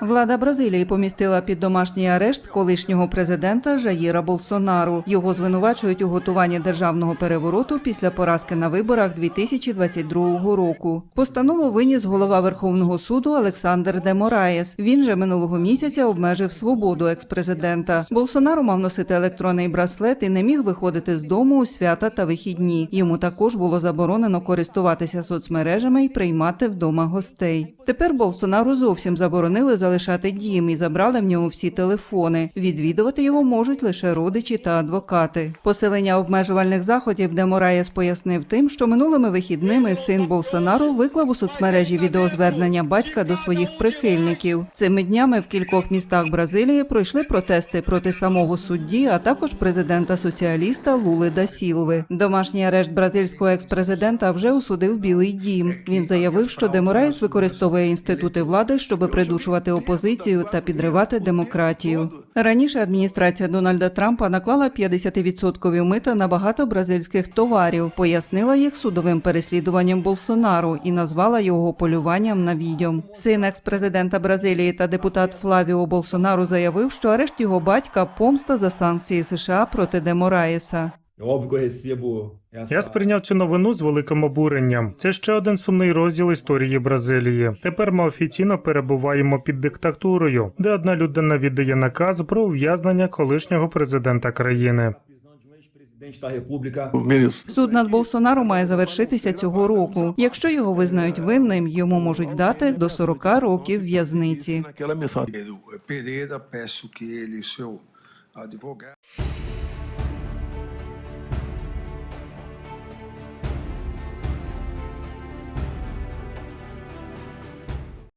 Влада Бразилії помістила під домашній арешт колишнього президента Жаїра Болсонару. Його звинувачують у готуванні державного перевороту після поразки на виборах 2022 року. Постанову виніс голова Верховного суду Олександр Де Мораєс. Він же минулого місяця обмежив свободу експрезидента. Болсонару мав носити електронний браслет і не міг виходити з дому у свята та вихідні. Йому також було заборонено користуватися соцмережами і приймати вдома гостей. Тепер Болсонару зовсім заборонили залишати дім і забрали в нього всі телефони. Відвідувати його можуть лише родичі та адвокати. Посилення обмежувальних заходів, де Мораєс пояснив тим, що минулими вихідними син Болсонару виклав у соцмережі відеозвернення батька до своїх прихильників. Цими днями в кількох містах Бразилії пройшли протести проти самого судді, а також президента соціаліста Лули да Сілви. Домашній арешт бразильського експрезидента вже осудив Білий Дім. Він заявив, що Демораєс використовує інститути влади, щоб придушувати опозицію та підривати демократію. Раніше адміністрація Дональда Трампа наклала 50% мита на багато бразильських товарів, пояснила їх судовим переслідуванням Болсонару і назвала його полюванням на відьом. Син експрезидента Бразилії та депутат Флавіо Болсонару заявив, що арешт його батька помста за санкції США проти Демораєса. Я сприйняв цю новину з великим обуренням. Це ще один сумний розділ історії Бразилії. Тепер ми офіційно перебуваємо під диктатурою, де одна людина віддає наказ про ув'язнення колишнього президента країни. Суд над Болсонару має завершитися цього року. Якщо його визнають винним, йому можуть дати до 40 років в'язниці.